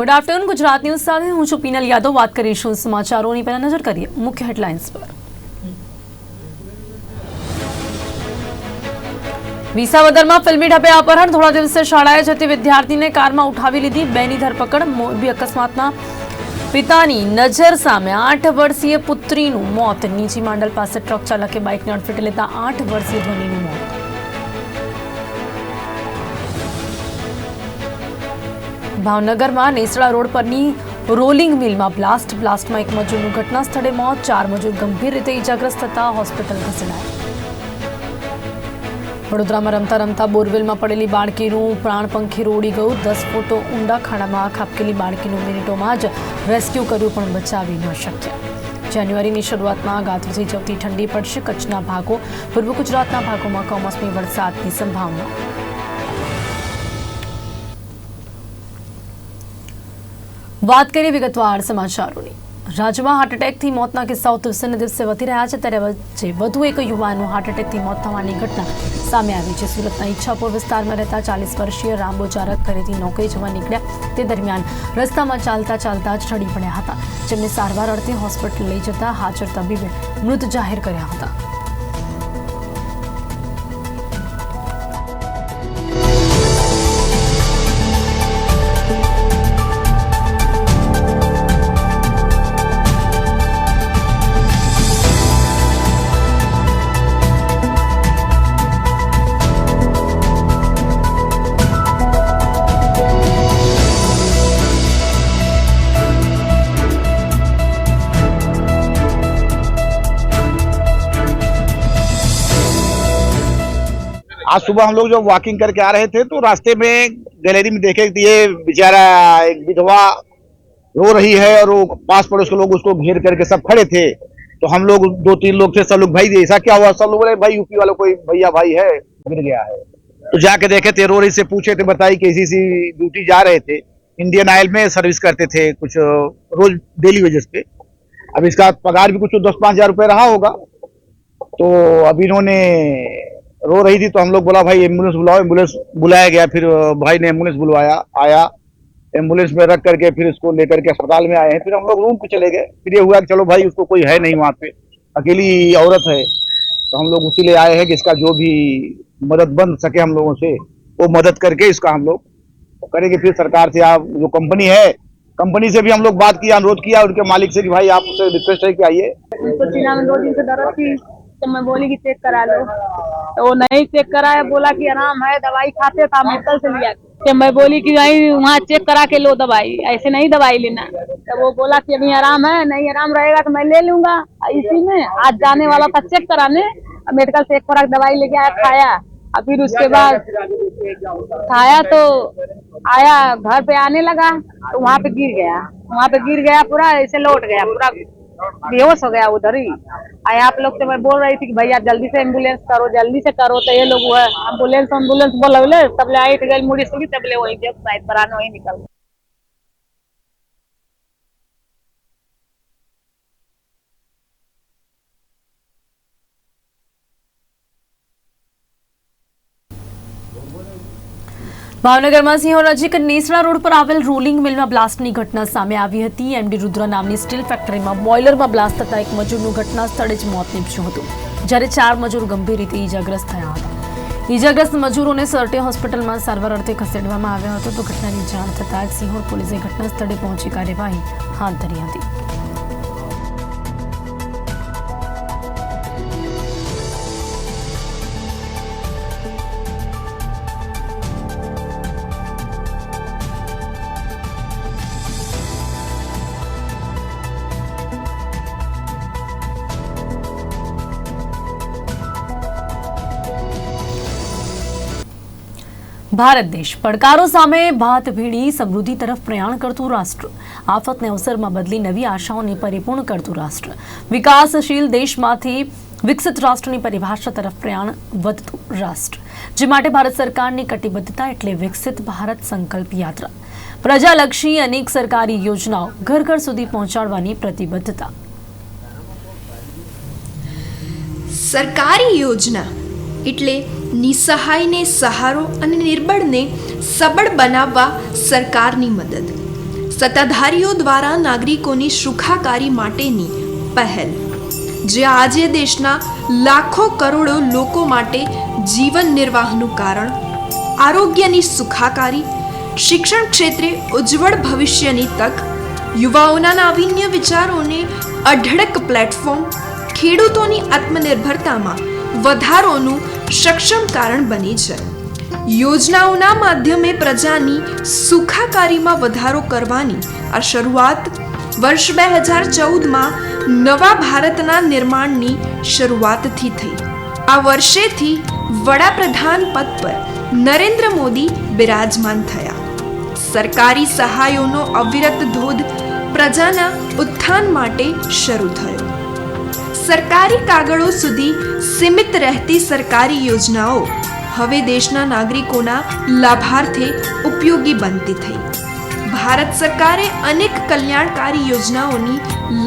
Good afternoon Gujarat news સાથે હું છું પીનલ યાદવ. વાત કરીશું સમાચારોની. પહેલા નજર કરીએ મુખ્ય હેડલાઇન્સ પર. વિસાવદરમાં ફિલ્મી ઢબે અપહરણ. થોડા દિવસે શાળાએ જતી વિદ્યાર્થીને કારમાં ઉઠાવી લીધી બેની ધરપકડ. મોરબી અકસ્માતમાં પિતાની નજર સામે આઠ વર્ષીય પુત્રીનું મોત. નીચી માંડલ પાસે ટ્રક ચાલકે બાઇકને અડફેટે લેતા આઠ વર્ષીય ધ્વનિનું મોત. ભાવનગરમાં નેસડા રોડ પરની રોલિંગ મિલમાં બ્લાસ્ટ, બ્લાસ્ટમાં એક મજૂરનું ઘટના સ્થળે મોત ચાર મજૂર ગંભીર રીતે ઈજાગ્રસ્ત થતા હોસ્પિટલ ખસેડાયા. વડોદરામાં રમતા રમતા બોરવેલમાં પડેલી બાળકીનું પ્રાણપંખી રોડી ગયું. દસ ફૂટો ઊંડા ખાડામાં ખાપકેલી બાળકીનું મિનિટોમાં જ રેસ્ક્યુ કર્યું પણ બચાવી ન શક્યા. જાન્યુઆરીની શરૂઆતમાં ગાજવીથી જવતી ઠંડી પડશે. કચ્છના ભાગો, પૂર્વ ગુજરાતના ભાગોમાં કમોસમી વરસાદની સંભાવના વાત કરીએ વિગતવાર સમાચારોની. રાજ્યમાં હાર્ટ એટેકથી મોતના કિસ્સાઓ દિવસે ને દિવસે વધી રહ્યા છે. ત્યારે વચ્ચે વધુ એક યુવાનનું હાર્ટ એટેકથી મોત થવાની ઘટના સામે આવી છે. સુરતના ઈચ્છાપુર વિસ્તારમાં રહેતા ચાલીસ વર્ષીય રામબો ચારક ઘરેથી નોકરી જવા નીકળ્યા. તે દરમિયાન રસ્તામાં ચાલતા ચાલતા જ ઢળી પડ્યા હતા. જેમને સારવાર અર્થે હોસ્પિટલ લઈ જતા હાજર તબીબે મૃત જાહેર કર્યા હતા. आज सुबह हम लोग जब वॉकिंग करके आ रहे थे तो रास्ते में गैलरी में देखे ये बेचारा एक विधवा रो रही है और वो पास पड़ोस के लोग उसको घेर करके सब खड़े थे। तो हम लोग दो तीन लोग थे, सब लोग, भाई, ऐसा क्या हुआ? सब लोग बोले, भाई, यूपी वाला कोई भैया भाई है, गिर गया है। तो जाके देखे थे, रो रही से पूछे थे, बताई कि ऐसी सी ड्यूटी जा रहे थे। इंडियन ऑयल में सर्विस करते थे कुछ रोज डेली वेजेस पे। अब इसका पगार भी कुछ दस पाँच हज़ार रुपये रहा होगा। तो अब इन्होंने रो रही थी तो हम लोग बोला, भाई एंबुलेंस बुलाओ। एंबुलेंस बुलाया गया, फिर भाई ने एंबुलेंस बुलवाया, आया। एंबुलेंस में रख करके फिर इसको लेकर के अस्पताल में आए हैं। फिर हम लोग रूम पे चले गए। फिर ये हुआ कि चलो भाई, उसको कोई है नहीं वहाँ पे। अकेली औरत है। तो हम लोग उसी आए हैं कि इसका जो भी मदद बन सके हम लोगों से, वो मदद करके इसका हम लोग करेंगे। फिर सरकार से आप, जो कंपनी है कंपनी से भी हम लोग बात किया, अनुरोध किया, उनके मालिक से कि भाई आप उससे रिक्वेस्ट है कि आइए। तो मैं बोली कि चेक करा लो। तो वो नहीं चेक कराया बोला कि आराम है दवाई खाते था मेडिकल से लिया। कि मैं बोली कि भाई वहाँ चेक करा के लो दवाई ऐसे नहीं दवाई लेना। तो वो बोला कि अभी आराम है नहीं आराम रहेगा तो मैं ले लूँगा। इसी में आज जाने वाला था चेक कराने मेडिकल से एक खुराक दवाई लेके आया खाया। और फिर उसके बाद खाया तो आया घर पे आने लगा तो वहाँ पे गिर गया। वहाँ पे गिर गया पूरा ऐसे लौट गया पूरा। बेहोश हो गया उधर ही आया आप लोग से मैं बोल रही थी कि भैया जल्दी से एम्बुलेंस करो जल्दी से करो तो ये लोग वो है एम्बुलेंस एम्बुलेंस बोले तब ले आई गई मुड़ी सुनी तब ले वही जब साइड पर आने वही निकल ભાવનગરમાં સિંહો નજીક નેસડા રોડ પર આવેલ રોલિંગ મિલમાં બ્લાસ્ટની ઘટના સામે આવી હતી. એમડી રુદ્ર નામની સ્ટીલ ફેક્ટરીમાં બોઇલરમાં બ્લાસ્ટ થતા એક મજૂરનું ઘટના સ્થળે જ મોત નીપજ્યું હતું. જ્યારે ચાર મજૂર ગંભીર રીતે ઈજાગ્રસ્ત થયા હતા. ઈજાગ્રસ્ત મજૂરોને સરટે હોસ્પિટલમાં સારવાર અર્થે ખસેડવામાં આવ્યા હતો. તો ઘટનાની જાણ થતાં જ સિંહોર પોલીસે ઘટના સ્થળે પહોંચી કાર્યવાહી હાથ ધરી હતી. ભારત દેશ. પડકારો સામે ભાત ભીડી સમૃદ્ધિ તરફ પ્રયાણ કરતું રાષ્ટ્ર. આફતને અવસરમાં બદલી નવી આશાઓને પરિપૂર્ણ કરતું રાષ્ટ્ર. વિકાસશીલ દેશમાંથી વિકસિત રાષ્ટ્રની પરિભાષા તરફ પ્રયાણ વધતું રાષ્ટ્ર. જે માટે ભારત સરકારની કટિબદ્ધતા એટલે વિકસિત ભારત સંકલ્પ યાત્રા. પ્રજાલક્ષી અનેક સરકારી યોજનાઓ ઘર ઘર સુધી પહોંચાડવાની પ્રતિબદ્ધતા. સરકારી યોજના એટલે નિસહાયને સહારો અને નિર્બળને સબળ બનાવવા સરકારની મદદ. સત્તાધારીઓ દ્વારા નાગરિકોની સુખાકારી માટેની પહેલ. જે આજે દેશના લાખો કરોડો લોકો માટે જીવન નિર્વાહનું કારણ. આરોગ્યની સુખાકારી, શિક્ષણ ક્ષેત્રે ઉજ્જવળ ભવિષ્યની તક, યુવાઓના નાવીન્ય વિચારોને અઢળક પ્લેટફોર્મ, ખેડૂતોની આત્મનિર્ભરતામાં વધારોનું સક્ષમ કારણ બની છે. યોજનાઓના માધ્યમે પ્રજાની સુખાકારીમાં વધારો કરવાની આ શરૂઆત વર્ષ બે હજાર ચૌદમાં નવા ભારતના નિર્માણની શરૂઆતથી થઈ. આ વર્ષેથી વડાપ્રધાન પદ પર નરેન્દ્ર મોદી બિરાજમાન થયા. સરકારી સહાયોનો અવિરત ધોધ પ્રજાના ઉત્થાન માટે શરૂ થયો. સરકારી કાગળો સુધી સીમિત રહેતી સરકારી યોજનાઓ હવે દેશના નાગરિકોના લાભાર્થે ઉપયોગી બનતી થઈ. ભારત સરકારે અનેક કલ્યાણકારી યોજનાઓની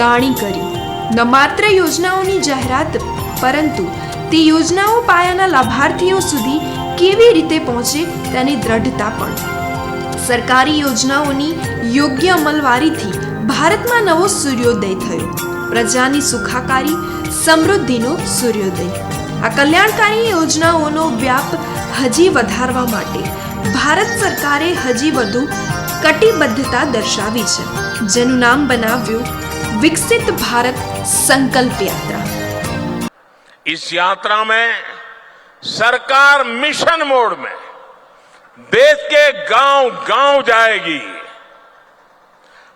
લાણી કરી. ન માત્ર યોજનાઓની જાહેરાત, પરંતુ તે યોજનાઓ પાયાના લાભાર્થીઓ સુધી કેવી રીતે પહોંચે તેની દ્રઢતા પણ. સરકારી યોજનાઓની યોગ્ય અમલવારીથી ભારતમાં નવો સૂર્યોદય થયો. પ્રજાની સુખાકારી સમૃદ્ધિનો સૂર્યોદય આ કલ્યાણકારી યોજનાઓનો વ્યાપ હજી વધારવા માટે ભારત સરકારે હજી વધુ કટિબદ્ધતા દર્શાવી છે જેનું નામ બનાવ્યું વિકસિત ભારત સંકલ્પ યાત્રા इस यात्रा में सरकार मिशन मोड में देश के गांव गांव जाएगी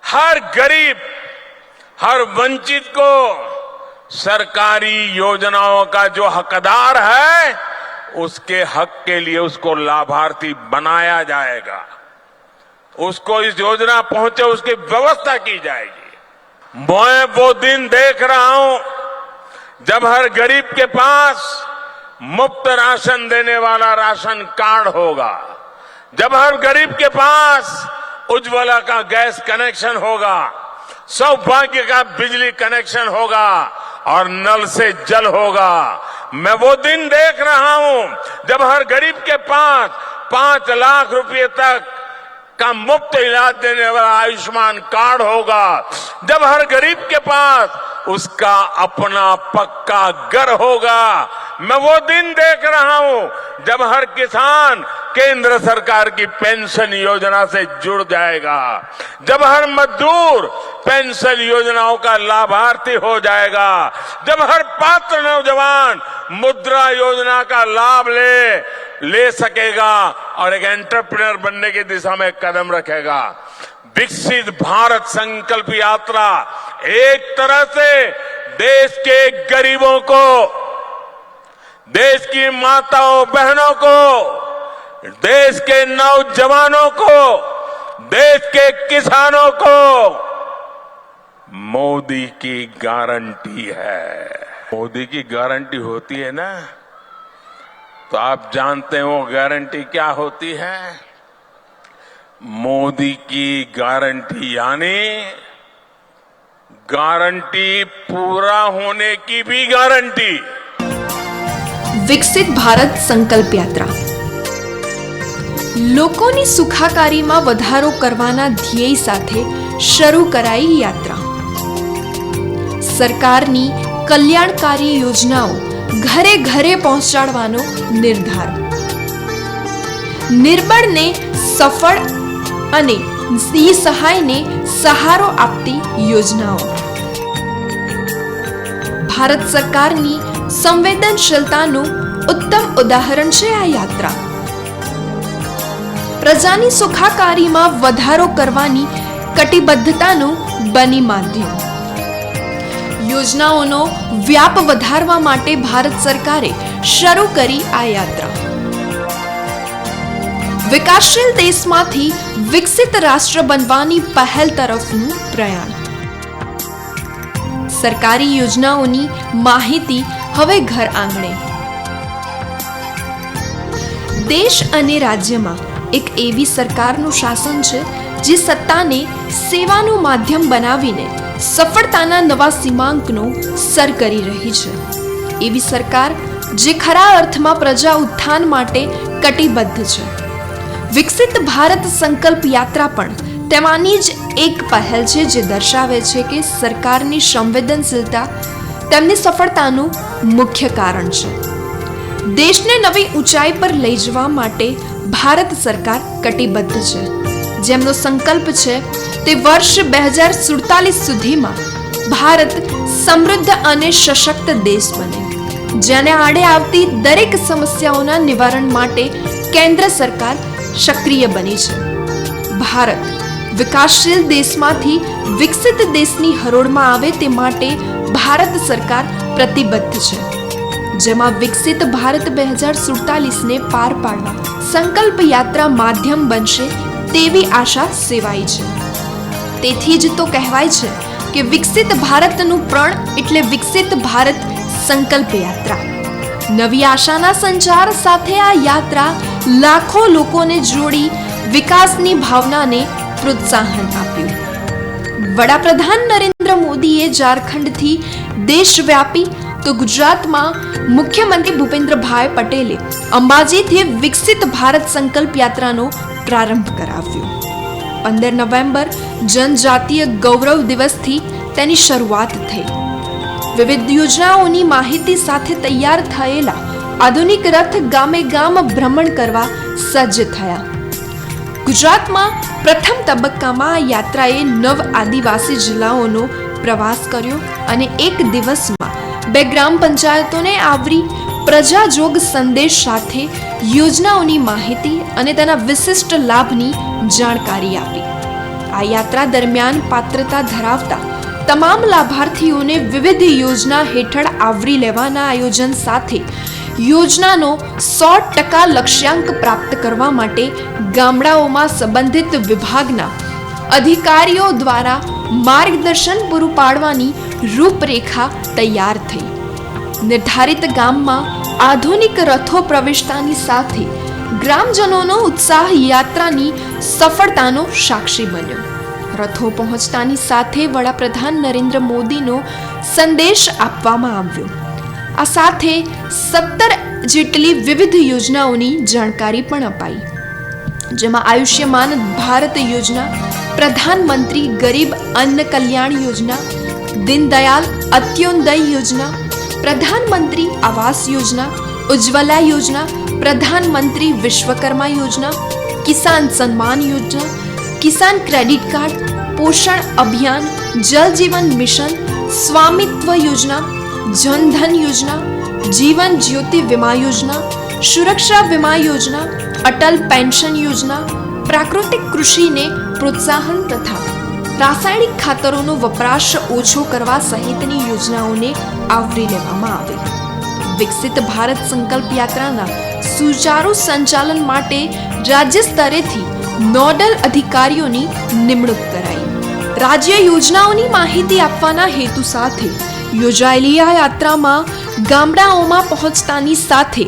हर गरीब हर वंचित को सरकारी योजनाओं का जो हकदार है, उसके हक के लिए उसको लाभार्थी बनाया जाएगा। उसको इस योजना पहुँचे, उसकी व्यवस्था की जाएगी। मैं वो दिन देख रहा हूँ, जब हर गरीब के पास मुफ़्त राशन देने वाला राशन कार्ड होगा। जब हर गरीब के पास उज्ज्वला का गैस कनेक्शन होगा सौभाग्य का बिजली कनेक्शन होगा और नल से जल होगा। मैं वो दिन देख रहा हूँ जब हर गरीब के पास पाँच लाख रुपए तक का मुफ़्त इलाज देने वाला आयुष्मान कार्ड होगा। जब हर गरीब के पास उसका अपना पक्का घर होगा। मैं वो दिन देख रहा हूँ जब हर किसान केंद्र सरकार की पेंशन योजना से जुड़ जाएगा। जब हर मजदूर पेंशन योजनाओं का लाभार्थी हो जाएगा। जब हर पात्र नौजवान मुद्रा योजना का लाभ ले ले सकेगा और एक एंटरप्रेन्योर बनने की दिशा में कदम रखेगा। विकसित भारत संकल्प यात्रा एक तरह से देश के गरीबों को, देश की माताओं, बहनों को, देश के नौजवानों को, देश के किसानों को मोदी की गारंटी है मोदी की गारंटी होती है ना तो आप जानते हैं वो गारंटी क्या होती है मोदी की गारंटी यानी गारंटी पूरा होने की भी गारंटी વિકસિત ભારત સંકલ્પ યાત્રા લોકોની સુખાકારીમાં વધારો કરવાના ધ્યેય સાથે શરૂ કરાઈ યાત્રા સરકારની કલ્યાણકારી યોજનાઓ ઘરે ઘરે પહોંચાડવાનો નિર્ધાર. નિર્બળને સફળ અને ઈ સહાયને સહારો આપતી યોજનાઓ. ભારત સરકારની સંવેદનશીલતાનું ઉત્તમ ઉદાહરણ છે આ યાત્રા. પ્રજાની સુખાકારીમાં વધારો કરવાની કટિબદ્ધતાનું બની માધ્યમ. યોજનાઓનો વ્યાપ વધારવા માટે ભારત સરકારે શરૂ કરી આ યાત્રા. વિકાસશીલ દેશમાંથી વિકસિત રાષ્ટ્ર બનવાની પહેલ તરફનું પ્રયાણ. સરકારી યોજનાઓની માહિતી હવે ઘર આંગણે. દેશ અને રાજ્યમાં એક એવી સરકારનું શાસન છે, જે સત્તાને સેવાનું માધ્યમ બનાવીને સફળતાના નવા સીમાંકનો સર કરી રહી છે. એવી સરકાર જે ખરા અર્થમાં પ્રજા ઉત્થાન માટે કટિબદ્ધ છે. વિકસિત ભારત સંકલ્પ યાત્રા પણ તેમાંની જ એક પહેલ છે જે દર્શાવે છે કે સરકારની સંવેદનશીલતા તેમની સફળતાનું મુખ્ય કારણ છે. દેશને નવી ઊંચાઈ પર લઈ જવા માટે ભારત સરકાર કટિબદ્ધ છે. જેમનો સંકલ્પ છે તે વર્ષ બે હજાર સુડતાલીસ સુધીમાં ભારત સમૃદ્ધ અને સશક્ત દેશ બને. જેને આડે આવતી દરેક સમસ્યાઓના નિવારણ માટે કેન્દ્ર સરકાર સક્રિય બની છે. ભારત વિકાસશીલ દેશમાંથી વિકસિત દેશની હરોળમાં આવે તે માટે ભારત સરકાર પ્રતિબદ્ધ છે. જેમાં વિકસિત ભારત બે હજાર સુડતાલીસને પાર પાડવા સંકલ્પ યાત્રા માધ્યમ બનશે તેવી આશા સેવાય છે. તેથી જ તો કહેવાય છે કે વિકસિત ભારતનું પ્રણ એટલે વિકસિત ભારત સંકલ્પ યાત્રા. નવી આશાના સંચાર સાથે આ યાત્રા લાખો લોકોને જોડી વિકાસની ભાવનાને પ્રોત્સાહન આપ્યું. વડાપ્રધાન નરેન્દ્ર મોદીએ ઝારખંડથી દેશવ્યાપી તો ગુજરાતમાં મુખ્યમંત્રી ભૂપેન્દ્રભાઈ પટેલે અંબાજીથી વિકસિત ભારત સંકલ્પ યાત્રાનો પ્રારંભ કરાવ્યો. પંદર નવેમ્બર જનજાતીય ગૌરવ દિવસથી તેની શરૂઆત થઈ. વિવિધ યોજનાઓની માહિતી સાથે તૈયાર થયેલા આધુનિક રથ ગામે ગામ ભ્રમણ કરવા સજ્જ થયા. ગુજરાતમાં પ્રથમ તબક્કામાં આ યાત્રાએ નવ આદિવાસી જિલ્લાઓનો પ્રવાસ કર્યો અને એક દિવસમાં બે ગ્રામ પંચાયતોને આવરી પ્રજાજોગ સંદેશ સાથે યોજનાઓની માહિતી અને તેના વિશિષ્ટ લાભની જાણકારી આપી. આ યાત્રા દરમિયાન પાત્રતા ધરાવતા તમામ લાભાર્થીઓને વિવિધ યોજના હેઠળ આવરી લેવાના આયોજન સાથે યોજનાનો સો ટકા લક્ષ્યાંક પ્રાપ્ત કરવા માટે ગામડાઓમાં સંબંધિત વિભાગના અધિકારીઓ દ્વારા માર્ગદર્શન પૂરું પાડવાની રૂપરેખા તૈયાર થઈ. નિર્ધારિત ગામમાં આધુનિક રથો પ્રવેશતાની સાથે ગ્રામજનોનો ઉત્સાહ યાત્રાની સફળતાનો સાક્ષી બન્યો. રથો પહોંચતાની સાથે વડાપ્રધાન નરેન્દ્ર મોદીનો સંદેશ આપવામાં આવ્યો. આ સાથે સત્તર જેટલી વિવિધ યોજનાઓની જાણકારી પણ અપાઈ. જેમાં આયુષ્યમાન ભારત યોજના, પ્રધાનમંત્રી ગરીબ અન્ન કલ્યાણ યોજના, દીનદયાલ અત્યોદય યોજના પ્રધાનમંત્રી આવાસ યોજના, ઉજ્જવલા યોજના, પ્રધાનમંત્રી વિશ્વકર્મા યોજના, કિસાન સન્માન યોજના, કિસાન ક્રેડિટ કાર્ડ, પોષણ અભિયાન, જલ જીવન મિશન, સ્વામિત્વ યોજના જનધન યોજના, જીવન જ્યોતિ વીમા યોજના, સુરક્ષા વીમા યોજના, અટલ પેન્શન યોજના, પ્રાકૃતિક કૃષિને પ્રોત્સાહન તથા રાસાયણિક ખાતરોનો વપરાશ ઓછો કરવા સહિતની યોજનાઓને આવરી લેવામાં આવી. વિકસિત ભારત સંકલ્પ યાત્રાના સુચારુ સંચાલન માટે રાજ્ય સ્તરેથી નોડલ અધિકારીઓની નિમણૂક કરાઈ. રાજ્ય યોજનાઓની માહિતી આપવાના હેતુ સાથે યોજાયેલી આ યાત્રામાં ગામડાઓમાં પહોંચતાની સાથે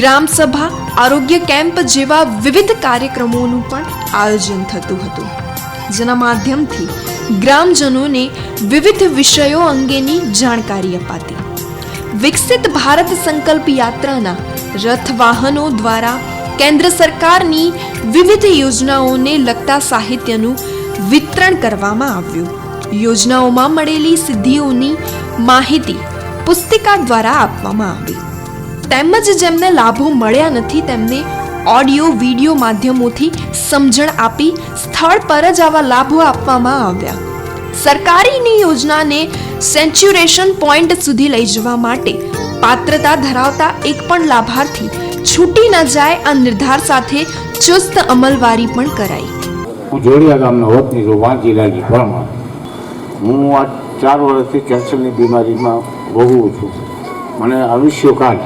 ગ્રામસભા આરોગ્ય કેમ્પ જેવા વિવિધ કાર્યક્રમોનું પણ આયોજન થતું હતું. જેના માધ્યમથી ગ્રામજનોને વિવિધ વિષયો અંગેની જાણકારી અપાતી. વિકસિત ભારત સંકલ્પ યાત્રાના રથ વાહનો દ્વારા કેન્દ્ર સરકારની વિવિધ યોજનાઓને લગતા સાહિત્યનું વિતરણ કરવામાં આવ્યું. યોજનાઓમાં મળેલી સિદ્ધિઓની માહિતી પુસ્તિકા દ્વારા આપવામાં આવી. તેમજ જેમને લાભો મળ્યા નથી તેમને ઓડિયો, વિડિયો માધ્યમોથી સમજણ આપી સ્થળ પર જ આવા લાભો આપવામાં આવ્યા. સરકારીની યોજનાને સેન્ચ્યુરેશન પોઈન્ટ સુધી લઈ જવા માટે પાત્રતા ધરાવતા એક પણ લાભાર્થી છૂટી ન જાય આ નિર્ધાર સાથે ચુસ્ત અમલવારી પણ કરાઈ. હું જોડિયા ગામનો વતની છું વાંચી લાગી પરમા હું આ ચાર વર્ષથી કેન્સરની બીમારીમાં ભોગવું છું. મને આયુષ્ય કાર્ડ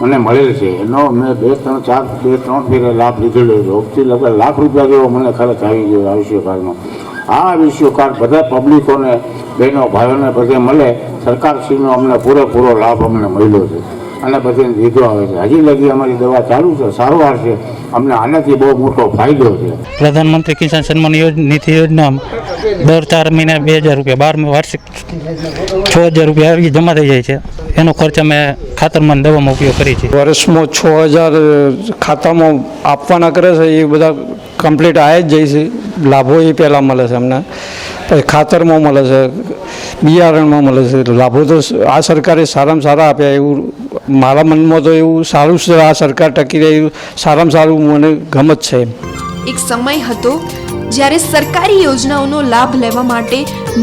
મને મળેલ છે. એનો મેં બે, ત્રણ, ચાર, બે, ત્રણ ફેરે લાભ લીધેલો છે. ઓપથી લગભગ લાખ રૂપિયા જેવો મને ખર્ચ આવી ગયો આયુષ્ય આ આયુષ્ય કાર્ડ બધા પબ્લિકોને બહેનો, ભાઈઓને બધે મળે. સરકારશ્રીનો અમને પૂરેપૂરો લાભ અમને મળ્યો છે. અને બધાને લીધો આવે છે. હજી લગી અમારી દવા ચાલુ છે. સારવાર છે. અમને આનાથી બહુ મોટો ફાયદો છે. પ્રધાનમંત્રી કિસાન સન્માન નિધિ યોજનામાં દર ચાર મહિને બે હજાર રૂપિયા બાર વાર્ષિક છ હજાર રૂપિયા આવી જમા થઈ જાય છે. એનો ખર્ચ અમે ખાતરમાં દવામાં ઉપયોગ કરીએ છીએ. વર્ષમાં છ હજાર ખાતામાં આપવાના કરે છે. એ બધા કમ્પ્લીટ આવી જ જાય છે. લાભો એ પહેલાં મળે છે અમને. પછી ખાતરમાં મળે છે. બિયારણમાં મળે છે. લાભો તો આ સરકારે સારામાં સારા આપ્યા એવું મારા મનમાં તો એવું સારું છે, આ સરકાર ટકી રહી, સારામાં સારું મને ગમત છે એક સમય હતો જ્યારે સરકારી યોજનાઓનો લાભ લેવા માટે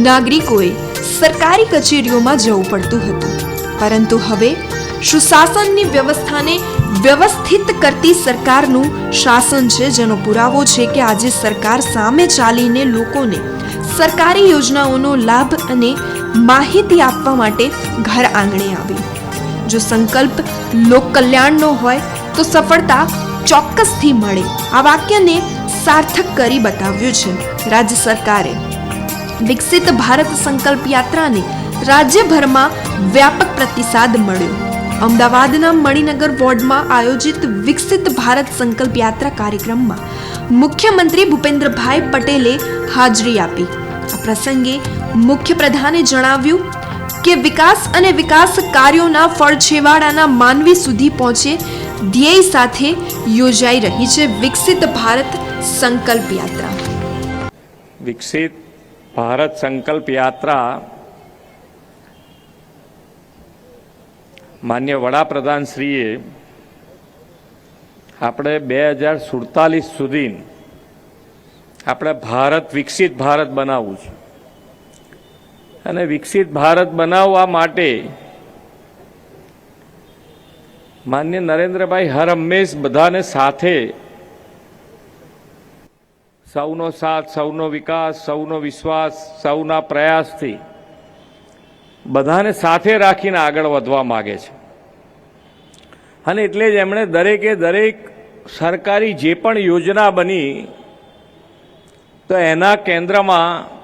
નાગરિકોએ સરકારી કચેરીઓમાં જવું પડતું હતું. પરંતુ હવે સુશાસનની વ્યવસ્થાને વ્યવસ્થિત કરતી સરકારનું શાસન છે, જેનો પુરાવો છે કે આજે સરકાર સામે ચાલીને લોકોને સરકારી યોજનાઓનો લાભ અને માહિતી આપવા માટે ઘર આંગણે આવી. જો સંકલ્પ લોક કલ્યાણનો હોય, તો સફળતા ચોક્કસથી મળે. આ વાક્યને સાર્થક કરી બતાવ્યું છે રાજ્ય સરકારે. વિકસિત ભારત સંકલ્પ યાત્રાને રાજ્યભરમાં વ્યાપક પ્રતિસાદ મળ્યો. અમદાવાદના મણિનગર વોર્ડમાં આયોજિત વિકસિત ભારત સંકલ્પ યાત્રા કાર્યક્રમમાં મુખ્યમંત્રી ભૂપેન્દ્રભાઈ પટેલે હાજરી આપી. આ પ્રસંગે મુખ્ય પ્રધાને જણાવ્યું કે વિકાસ અને વિકાસ કાર્યોના ફળ છેવાડાના માનવી સુધી પહોંચે, ધ્યેય સાથે યોજાઈ રહી છે વિકસિત ભારત સંકલ્પ યાત્રા. વિકસિત ભારત સંકલ્પ યાત્રા માન્ય વડાપ્રધાન શ્રીએ આપણે બે હજાર સુડતાલીસ સુધી આપણે ભારત, વિકસિત ભારત બનાવવું છે. અને વિકસિત ભારત બનાવવા માટે માન્ય નરેન્દ્રભાઈ હર હંમેશ બધાને સાથે સૌનો સાથ, સૌનો વિકાસ, સૌનો વિશ્વાસ, સૌના પ્રયાસથી બધાને સાથે રાખીને આગળ વધવા માગે છે. અને એટલે જ એમણે દરેકે દરેક સરકારી જે પણ યોજના બની, તો એના કેન્દ્રમાં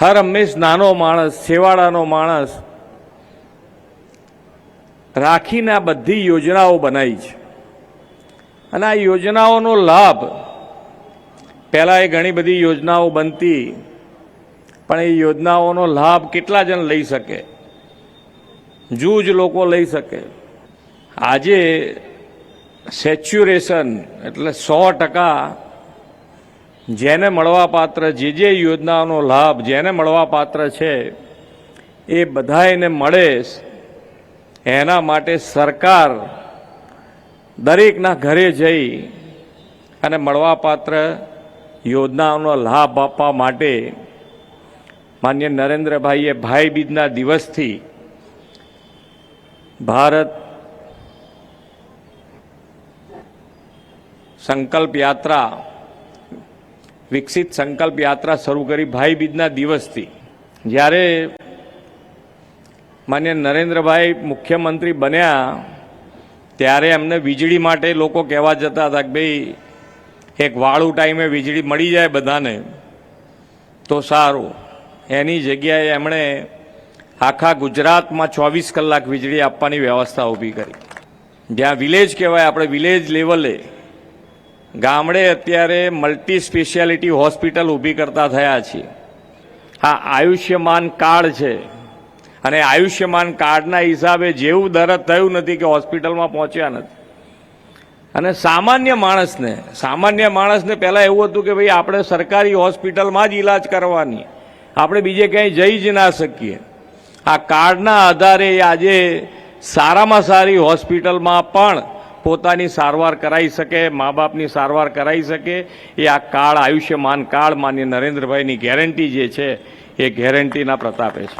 હર હંમેશ નાનો માણસ, છેવાડાનો માણસ, રાખીને આ બધી યોજનાઓ બનાવી છે. અને આ યોજનાઓનો લાભ, પહેલાં એ ઘણી બધી યોજનાઓ બનતી, પણ એ યોજનાઓનો લાભ કેટલા જણ લઈ શકે? જૂજ લોકો લઈ શકે. આજે સેચ્યુરેશન એટલે સો ટકા જેને મળવાપાત્ર જે જે યોજનાઓનો લાભ જેને મળવાપાત્ર છે, એ બધાને મળે એના માટે સરકાર દરેકના ઘરે જઈ અને મળવાપાત્ર યોજનાઓનો લાભ આપવા માટે માન્ય નરેન્દ્રભાઈએ ભાઈ બીજના દિવસથી ભારત સંકલ્પ યાત્રા વિકસિત સંકલ્પ યાત્રા શરૂ કરી ભાઈ બીજના દિવસથી. જ્યારે માન્ય નરેન્દ્રભાઈ મુખ્યમંત્રી બન્યા, ત્યારે એમને વીજળી માટે લોકો કહેવા જતા હતા કે ભાઈ, એક વાળું ટાઈમે વીજળી મળી જાય બધાને, તો સારું. એની જગ્યાએ એમણે આખા ગુજરાતમાં ચોવીસ કલાક વીજળી આપવાની વ્યવસ્થા ઊભી કરી. જ્યાં વિલેજ કહેવાય, આપણે વિલેજ લેવલે ગામડે અત્યારે મલ્ટી સ્પેશિયાલિટી હોસ્પિટલ ઊભી કરતા થયા છીએ. આ આયુષ્યમાન કાર્ડ છે. અને આયુષ્યમાન કાર્ડના હિસાબે જેવું દરદ થયું નથી કે હોસ્પિટલમાં પહોંચ્યા નથી. અને સામાન્ય માણસને સામાન્ય માણસને પહેલાં એવું હતું કે ભાઈ, આપણે સરકારી હોસ્પિટલમાં જ ઈલાજ કરવાની. આપણે બીજે ક્યાંય જઈ જ ના શકીએ. આ કાર્ડના આધારે આજે સારામાં સારી હોસ્પિટલમાં પણ પોતાની સારવાર કરાવી શકે મા બાપની સારવાર કરાવી શકે, એ આ કાળ, આયુષ્યમાન કાળ માન્ય નરેન્દ્રભાઈની ગેરંટી જે છે, એ ગેરંટીના પ્રતાપે છે.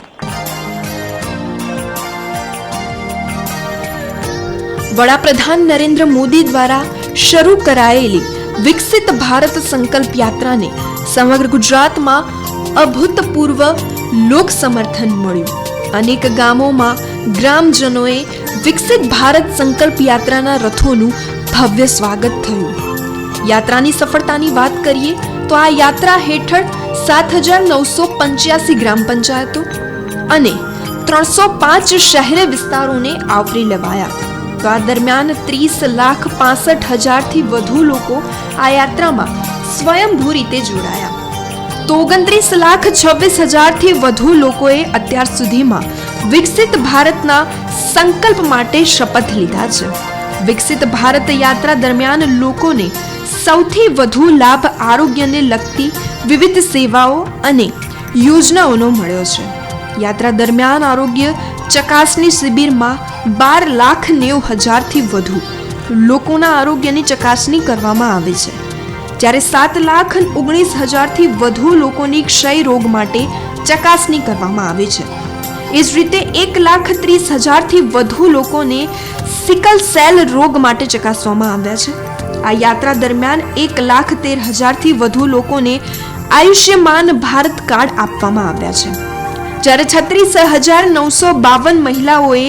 વડાપ્રધાન નરેન્દ્ર મોદી દ્વારા શરૂ કરાયેલી વિકસિત ભારત સંકલ્પ યાત્રાને સમગ્ર ગુજરાતમાં અભૂતપૂર્વ લોક સમર્થન મળ્યું. અનેક ગામોમાં ગ્રામજનોએ વિકસિત ભારત સંકલ્પ યાત્રાના રથોનું ભવ્ય સ્વાગત થયું. યાત્રાની સફળતાની વાત કરીએ તો આ યાત્રા હેઠળ સાત હજાર નવસો પંચ્યાસી ગ્રામ પંચાયતો અને ત્રણસો પાંચ શહેરી વિસ્તારોને આવરી લેવાયા. તો આ દરમિયાન ત્રીસ લાખ પાસઠ હજારથી વધુ લોકો આ યાત્રામાં સ્વયંભૂ રીતે જોડાયા. તો ઓગણત્રીસ લાખ છવ્વીસ હજારથી વધુ લોકોએ અત્યાર સુધીમાં વિકસિત ભારતના સંકલ્પ માટે શપથ લીધા છે. વિકસિત ભારત યાત્રા દરમિયાન લોકોને સૌથી વધુ લાભ આરોગ્યને લગતી વિવિધ સેવાઓ અને યોજનાઓનો મળ્યો છે. યાત્રા દરમિયાન આરોગ્ય ચકાસણી શિબિરમાં બાર લાખ નેવું હજારથી વધુ લોકોના આરોગ્યની ચકાસણી કરવામાં આવે છે. જ્યારે સાત લાખ ઓગણીસ હજારથી વધુ લોકોની ક્ષય રોગ માટે ચકાસણી કરવામાં આવે છે. એ જ રીતે એક લાખ ત્રીસ હજારથી વધુ લોકોને સિકલ સેલ રોગ માટે ચકાસવામાં આવ્યા છે. આ યાત્રા દરમિયાન એક લાખ તેર હજારથી વધુ લોકોને આયુષ્યમાન ભારત કાર્ડ આપવામાં આવ્યા છે. જ્યારે છત્રીસ હજાર નવસો બાવન મહિલાઓએ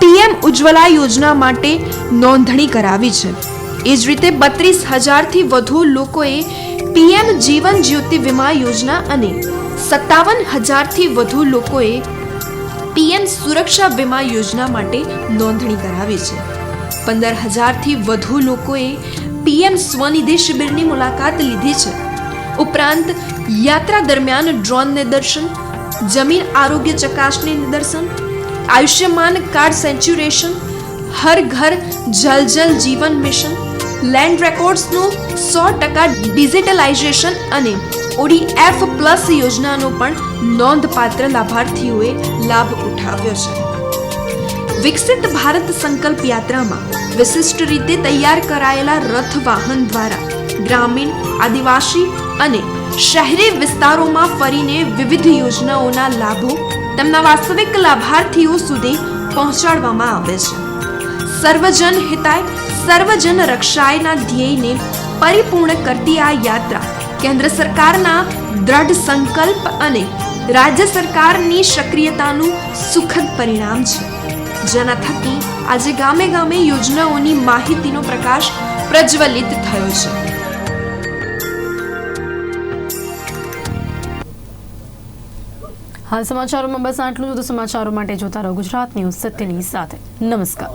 પીએમ ઉજ્જવલા યોજના માટે નોંધણી કરાવી છે. એ જ રીતે બત્રીસ હજારથી વધુ લોકોએ પીએમ જીવન જ્યોતિ વીમા યોજના અને સત્તાવન હજારથી વધુ લોકોએ પીએમ સુરક્ષા વીમા યોજના માટે નોંધણી કરાવી છે. પંદર હજારથી વધુ લોકોએ પીએમ સ્વનિધિ શિબિરની મુલાકાત લીધી છે. ઉપરાંત યાત્રા દરમિયાન ડ્રોન નિદર્શન જમીન આરોગ્ય ચકાસણી નિદર્શન આયુષ્યમાન કાર્ડ સેન્ચ્યુરેશન, હર ઘર જલ જલ જીવન મિશન લેન્ડ રેકોર્ડ્સનું સો ટકા ડિજિટલાઇઝેશન અને ઓડી એફ પ્લસ યોજનાનો પણ નોંધપાત્ર લાભાર્થીઓએ લાભ ઉઠાવ્યો છે. વિકસિત ભારત સંકલ્પ યાત્રામાં વિશિષ્ટ રીતે તૈયાર કરાયેલા રથ વાહન દ્વારા ગ્રામીણ, આદિવાસી અને શહેરી વિસ્તારોમાં ફરીને વિવિધ યોજનાઓના લાભો તેમના વાસ્તવિક લાભાર્થીઓ સુધી પહોંચાડવામાં આવે છે. સર્વજન હિતાય સર્વજન રક્ષાયના ધ્યેયને પરિપૂર્ણ કરતી આ યાત્રા કેન્દ્ર સરકારના દ્રઢ સંકલ્પ અને રાજ્ય સરકારની સક્રિયતાનું સુખદ પરિણામ છે. જેના થકી આજે ગામે ગામે યોજનાઓની માહિતીનો પ્રકાશ પ્રજ્વલિત થયો છે. હાલ સમાચારોમાં બસ આટલું જ. તો સમાચારો માટે જોતા રહો ગુજરાત ન્યૂઝ સત્યની સાથે. નમસ્કાર.